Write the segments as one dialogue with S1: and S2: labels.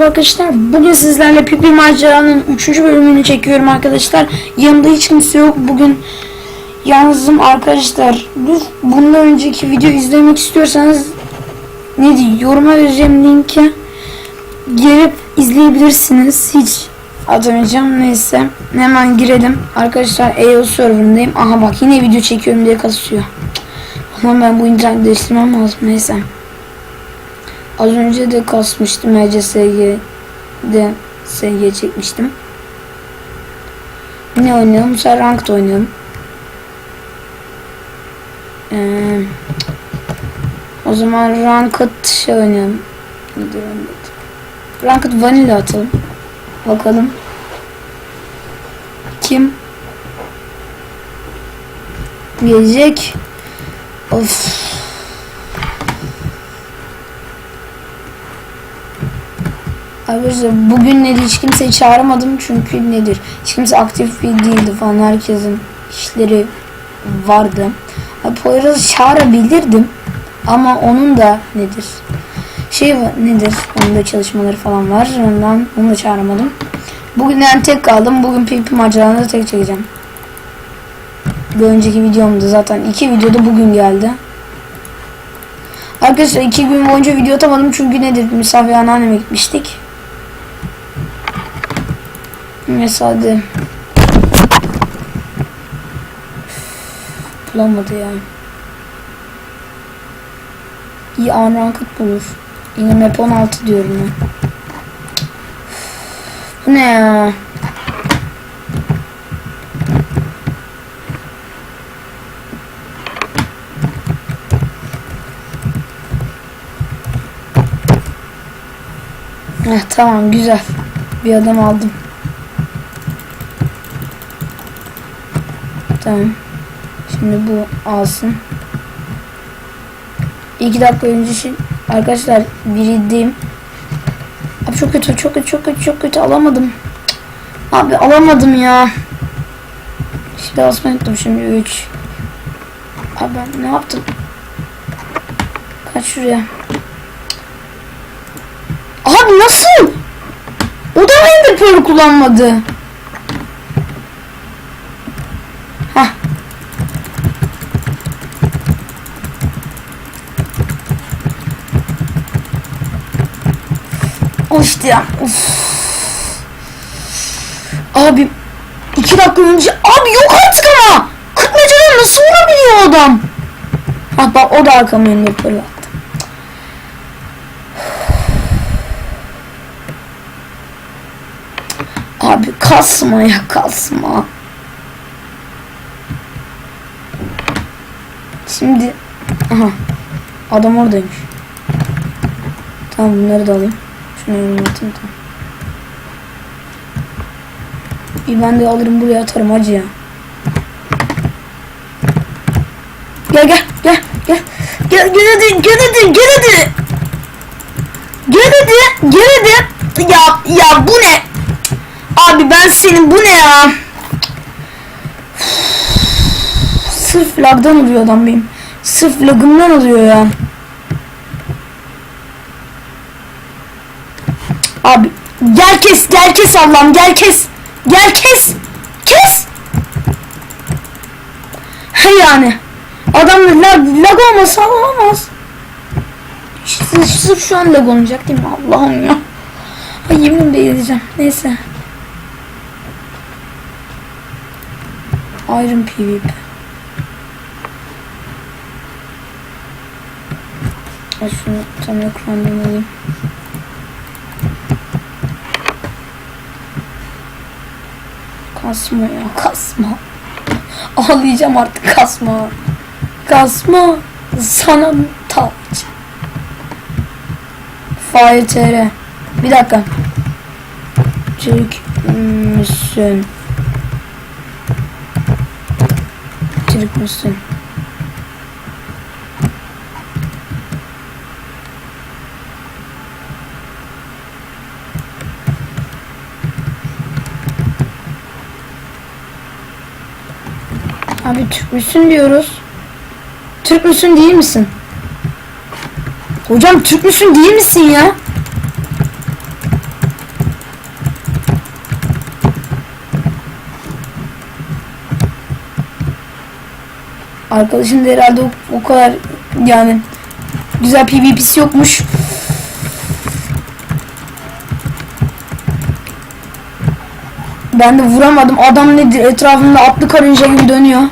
S1: Merhaba arkadaşlar. Bugün sizlerle Pipi Macera'nın 3. bölümünü çekiyorum arkadaşlar. Yanımda hiç kimse yok. Bugün yalnızım arkadaşlar. Bu bundan önceki video izlemek istiyorsanız ne diyeyim yoruma vereceğim linki girip izleyebilirsiniz. Hiç atamayacağım. Neyse. Hemen girelim. Arkadaşlar EO serverındayım. Aha bak yine video çekiyorum diye kasıyor. Ama ben bu internet değiştirmem lazım. Neyse. Az önce de kasmıştım MCSG'de SG çekmiştim. Ne? Bu sefer Ranked oynayalım. Ee, o zaman Ranked şey adı? Ranked Vanilla atalım. Bakalım. Kim? Gelecek. Of. Arkadaşlar bugün nedir hiç kimseyi çağıramadım çünkü nedir hiç kimse aktif değildi falan herkesin işleri vardı. Poyraz'ı çağırabilirdim ama onun da nedir şey nedir onun da çalışmaları falan var ondan onu da çağıramadım. Bugün yani tek kaldım bugün pipi maceralarını tek çekeceğim. Bir önceki videomda zaten iki videoda bugün geldi. Arkadaşlar iki gün boyunca video atamadım çünkü nedir misafir anneanneme gitmiştik. Mesela bulamadı ya. İyi unranked bulur. Yine map 16 diyorum ya. Bu ne ya? Heh, tamam güzel. Bir adam aldım. Tamam. Şimdi bu alsın. İki dakika önce şey, arkadaşlar birideyim. Abi çok kötü, çok kötü, çok kötü, çok kötü alamadım. Abi alamadım ya. Şimdi basmayı unuttum şimdi 3. Abi ben ne yaptım? Kaç şuraya. Abi nasıl? O da Ender Pearl kullanmadı. Hah. İşte ya. Of. Abi iki dakika önce abi yok artık ama. Kırkmaca'dan nasıl vurabiliyor adam? Ha bak o da arkamı önüne fırlattı. Abi kasma ya kasma. Şimdi aha adam oradaymış. Tamam bunları da alayım. Şunu önüme atayım tamam. İyi ben de alırım buraya atarım hacı ya. Gel gel gel gel. Gel gel hadi gel hadi gel hadi. Gel hadi gel hadi. Ya ya bu ne? Abi ben senin bu ne ya? Sırf lagdan oluyor adam benim. Sırf lagımdan oluyor ya. Abi gel kes gel kes Allah'ım gel kes. Gel kes. Kes. He yani. Adam lag, lag olmasa olamaz. İşte sırf şu an lag olacak değil mi? Allah'ım ya. Ay yemin edeceğim. Neyse. Iron PvP. Ay şunu tam ekrandan alayım. Kasma ya kasma. Ağlayacağım artık kasma. Kasma. Sana taç. FTR. Bir dakika. Türk müsün? Türk müsün? Abi Türk müsün diyoruz. Türk müsün değil misin? Hocam Türk müsün değil misin ya? Arkadaşın da herhalde o, o kadar yani güzel PvP'si yokmuş. Ben de vuramadım. Adam nedir? Etrafımda atlı karınca gibi dönüyor.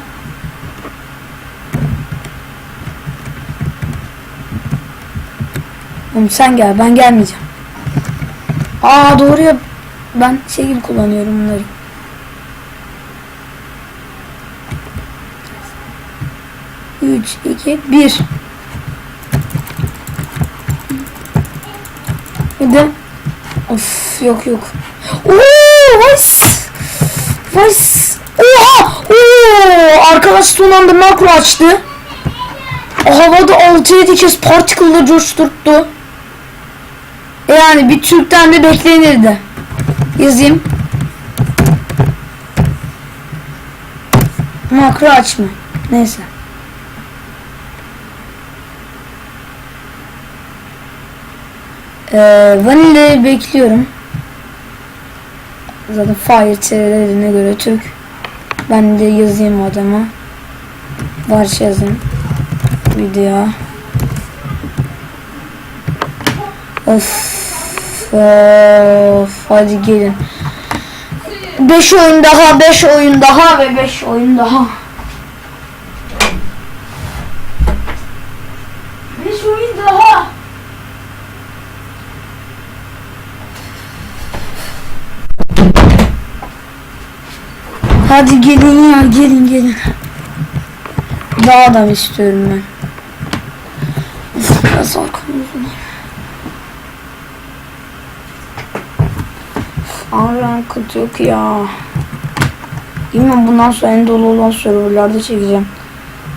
S1: Oğlum sen gel. Ben gelmeyeceğim. Aa doğru ya. Ben şekil kullanıyorum bunları. Üç, iki, bir. Bir Of yok yok. Oo, Vice. Vice. Oha! Oo, arkadaş son makro açtı. Havada 6-7 kez particle'la coşturttu. E Yani bir Türk'ten de beklenirdi. Yazayım. Makro açma. Neyse. Ee, Vanilla'yı bekliyorum. Zaten Fire göre Türk. Ben de yazayım adama. Barış yazayım. Video. Of. Of. Hadi gelin. 5 oyun daha, 5 oyun daha ve 5 oyun daha. 5 oyun daha. Hadi gelin ya gelin gelin. Daha adam istiyorum ben. Biraz arkamızdan. Unranked yok ya. Bilmem bundan sonra en dolu olan serverlarda çekeceğim.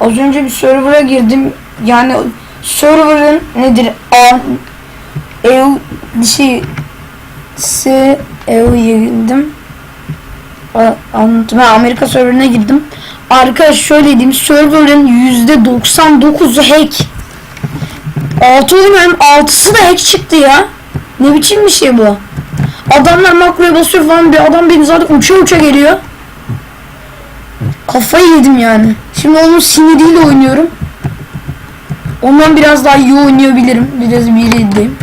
S1: Az önce bir server'a girdim. Yani server'ın nedir? A, EU şey S EU'ya girdim. A- Anladım. Ben Amerika serverine girdim. Arkadaş şöyle diyeyim. Server'ın %99'u hack. 6 oyunun 6'sı da hack çıktı ya. Ne biçim bir şey bu? Adamlar makroya basıyor falan bir adam beni zaten uça uça geliyor. Kafayı yedim yani. Şimdi onun siniriyle oynuyorum. Ondan biraz daha iyi oynayabilirim. Biraz biriydim.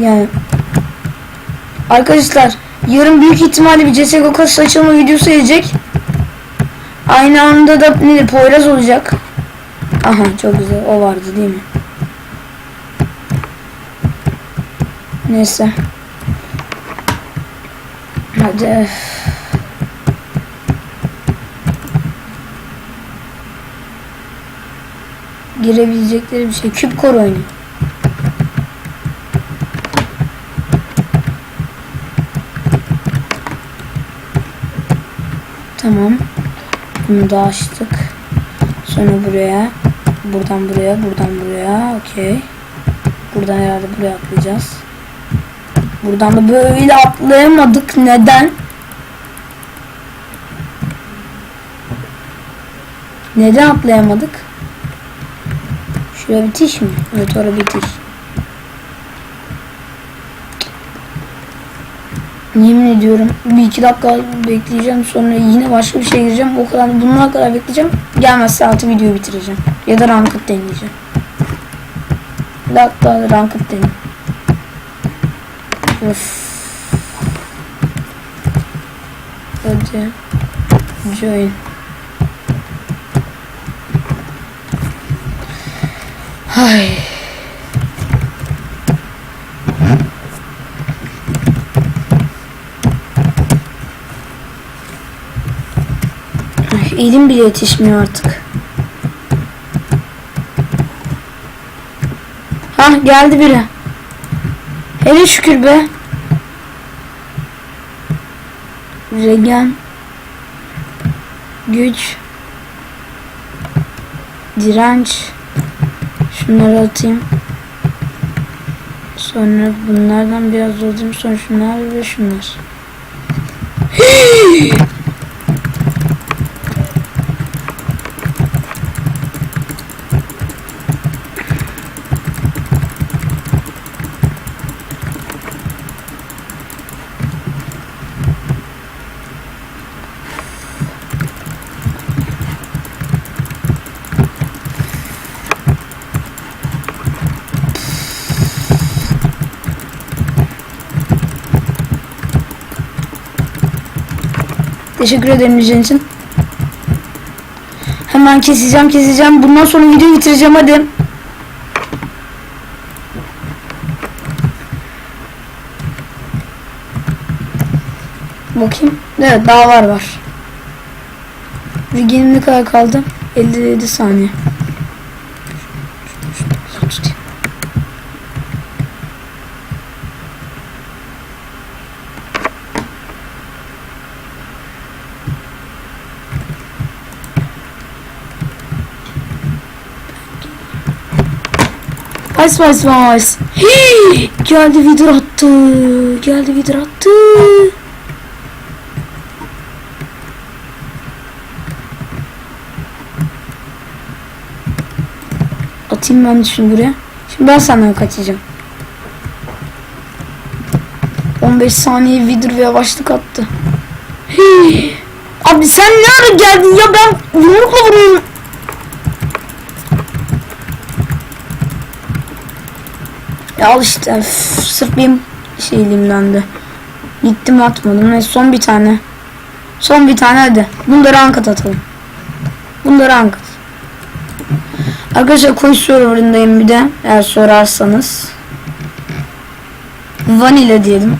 S1: Yani Arkadaşlar yarın büyük ihtimalle bir CSGO kasası açılma videosu gelecek. Aynı anda da ne Poyraz olacak. Aha çok güzel o vardı değil mi? Neyse. Hadi. Girebilecekleri bir şey. Küp kor oyunu. Tamam. Bunu da açtık. Sonra buraya. Buradan buraya. Buradan buraya. Okey. Buradan herhalde buraya atlayacağız. Buradan da böyle atlayamadık. Neden? Neden atlayamadık? Şuraya bitiş mi? Evet orada bitiş. Yemin ediyorum bir iki dakika bekleyeceğim sonra yine başka bir şey gireceğim. O kadar bunlara kadar bekleyeceğim. Gelmezse altı videoyu bitireceğim. Ya da ranked deneyeceğim. Bir dakika ranked deneyim. Of. Hadi. Join. Hay. Ay, elim bile yetişmiyor artık. Hah geldi biri. Hele şükür be. Regen. Güç. Direnç. Şunları atayım. Sonra bunlardan biraz alayım. Sonra şunlar ve şunlar. Teşekkür ederim izlediğin için. Hemen keseceğim keseceğim. Bundan sonra videoyu bitireceğim hadi. Bakayım. Evet daha var var. Bilginin ne kadar kaldı? 57 saniye. Ice Ice Ice. Hii, geldi vidir attı. Geldi vidir attı. Atayım ben şunu buraya. Şimdi ben senden kaçacağım. 15 saniye vidir ve yavaşlık attı. Abi sen ne ara geldin ya ben yumrukla vuruyorum. Al işte sırf benim şeyliğimden de. Gittim atmadım. Neyse son bir tane. Son bir tane hadi. Bunları ankat atalım. Bunları ankat. Arkadaşlar koy serverındayım bir de. Eğer sorarsanız. Vanilla diyelim.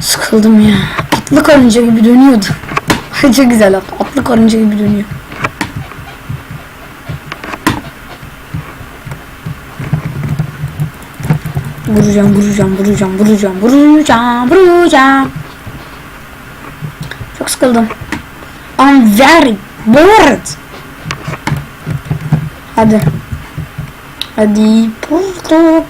S1: Sıkıldım ya. Atlı karınca gibi dönüyordu. Çok güzel at. Atlı karınca gibi dönüyor. Vuracağım, vuracağım, vuracağım, vuracağım, vuracağım, vuracağım. Çok sıkıldım. I'm very bored. Hadi. Hadi. Ben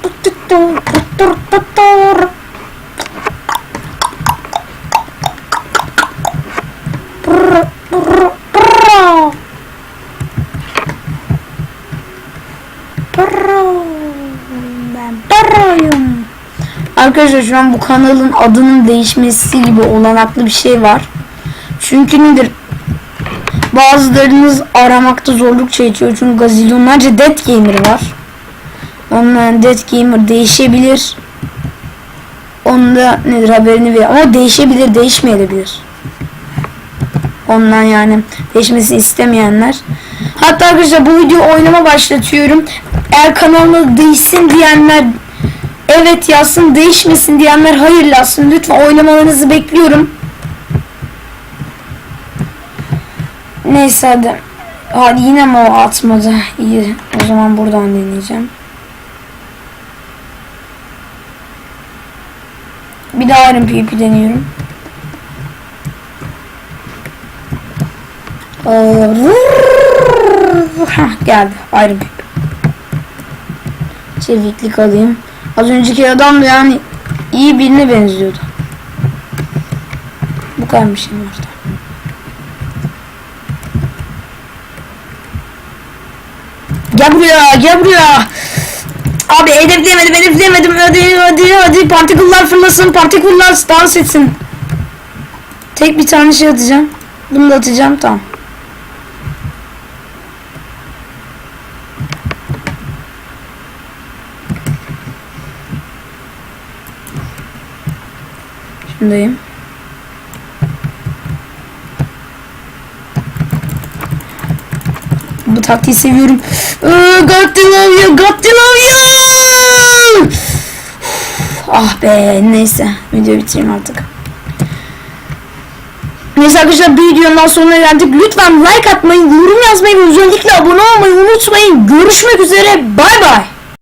S1: Arkadaşlar şu an bu kanalın adının değişmesi gibi olanaklı bir şey var. Çünkü nedir? Bazılarınız aramakta zorluk çekiyor. Çünkü gazilyonlarca Dead Gamer var. Onların Dead Gamer değişebilir. Onda nedir haberini ver. Ama değişebilir, değişmeyebilir. Ondan yani değişmesini istemeyenler. Hatta arkadaşlar bu video oynama başlatıyorum. Eğer kanalına değişsin diyenler evet yazsın, değişmesin diyenler hayır yazsın. Lütfen oynamalarınızı bekliyorum. Neyse hadi. Hadi yine mi o atmadı? İyi. O zaman buradan deneyeceğim. Bir daha Iron PP deniyorum. Hah geldi. Iron PP. Çeviklik alayım. Az önceki adam da yani iyi birine benziyordu. Bu kadar bir şey vardı. Gel buraya, gel buraya. Abi hedefleyemedim, hedefleyemedim. Hadi, hadi, hadi. Partiküller fırlasın, partiküller dans etsin. Tek bir tane şey atacağım. Bunu da atacağım, tamam. Şundayım. Bu taktiği seviyorum. To love you, to love you. Ah be neyse video bitireyim artık. Neyse arkadaşlar bir videonun sonuna geldik. Lütfen like atmayı, yorum yazmayı ve özellikle abone olmayı unutmayın. Görüşmek üzere. Bay bay.